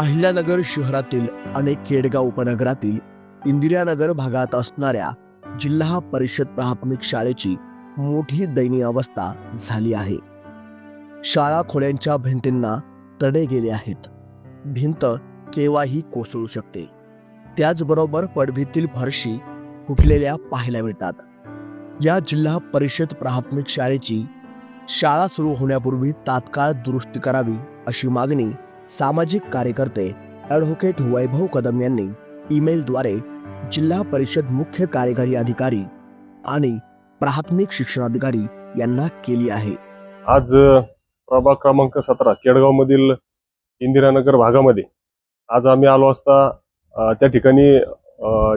अहिल्यानगर शहरातील अनेक केडगाव उपनगरातील इंदिरानगर भागात असणाऱ्या जिल्हा परिषद प्राथमिक शाळेची मोठी दयनीय अवस्था झाली आहे. शाळा खोल्यांच्या भिंतींना तडे गेले आहेत. भिंत केव्हाही कोसळू शकते. त्याचबरोबर पडभीतील फरशी फुटलेल्या पाहायला मिळतात. या जिल्हा परिषद प्राथमिक शाळेची शाळा सुरू होण्यापूर्वी तात्काळ दुरुस्ती करावी अशी मागणी सामाजिक कार्यकर्ते ॲडव्होकेट वैभव कदम यांनी ईमेलद्वारे जिल्हा परिषद मुख्य कार्यकारी अधिकारी आणि प्राथमिक शिक्षणाधिकारी यांना केली आहे. आज प्रभाग क्रमांक सतरा केडगाव मधील इंदिरानगर भागामध्ये आज आम्ही आलो असता त्या ठिकाणी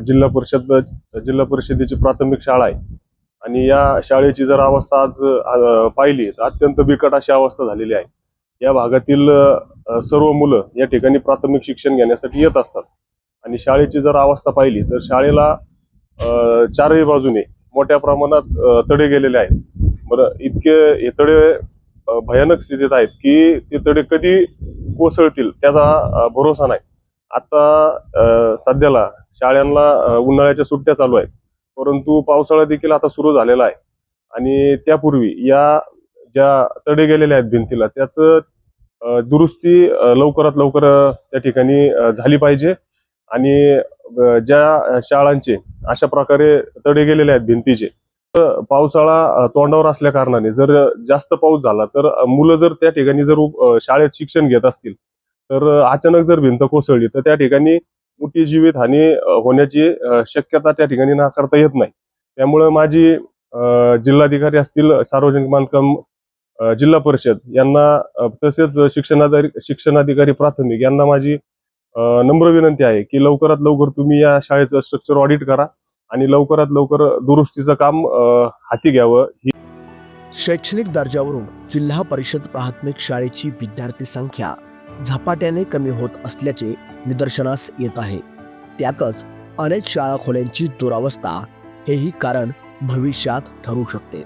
जिल्हा परिषद जिल्हा परिषदेची प्राथमिक शाळा आहे. आणि या शाळेची जर अवस्था आज पाहिली तर अत्यंत बिकट अशी अवस्था झालेली आहे. या भागातील सर्व मुलं या ठिकाणी प्राथमिक शिक्षण घेण्यासाठी येत असतात. आणि शाळेची जर अवस्था पाहिली तर शाळेला चारही बाजूने मोठ्या प्रमाणात तडे गेलेले आहेत. बरं इतके हे तडे भयानक स्थितीत आहेत की ते तडे कधी कोसळतील त्याचा भरोसा नाही. आता सध्याला शाळांना उन्हाळ्याच्या सुट्ट्या चालू आहेत. परंतु पावसाळा देखील आता सुरू झालेला आहे. आणि त्यापूर्वी या ज्या तडे गेलेल्या आहेत भिंतीला त्याचं दुरुस्ती लवकरात लवकर त्या ठिकाणी झाली पाहिजे. आणि ज्या शाळांचे अशा प्रकारे तडे गेलेले आहेत भिंतीचे तर पावसाळा तोंडावर असल्या कारणाने जर जास्त पाऊस झाला तर मुलं जर त्या ठिकाणी जर शाळेत शिक्षण घेत असतील तर अचानक जर भिंत कोसळली तर त्या ठिकाणी मोठी जीवित हानी होण्याची शक्यता त्या ठिकाणी नाकारता येत नाही. त्यामुळे माझी जिल्हाधिकारी असतील सार्वजनिक बांधकाम जिल्हा परिषद यांना तसेच शिक्षणाधिकारी शिक्षणाधिकारी प्राथमिक यांना माझी नम्र विनंती आहे की लवकरात लवकर तुम्ही या शाळेचं स्ट्रक्चर ऑडिट करा आणि लवकरात लवकर दुरुस्तीचं काम हाती घ्यावं. ही शैक्षणिक दर्जावरून जिल्हा परिषद प्राथमिक शाळेची विद्यार्थी संख्या झपाट्याने कमी होत असल्याचे निदर्शनास येत आहे. त्यातच अनेक शाळा खोल्यांची दुरावस्था हेही कारण भविष्यात ठरू शकते.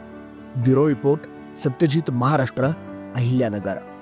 Bureau report Satyajit Maharashtra Ahilyanagar.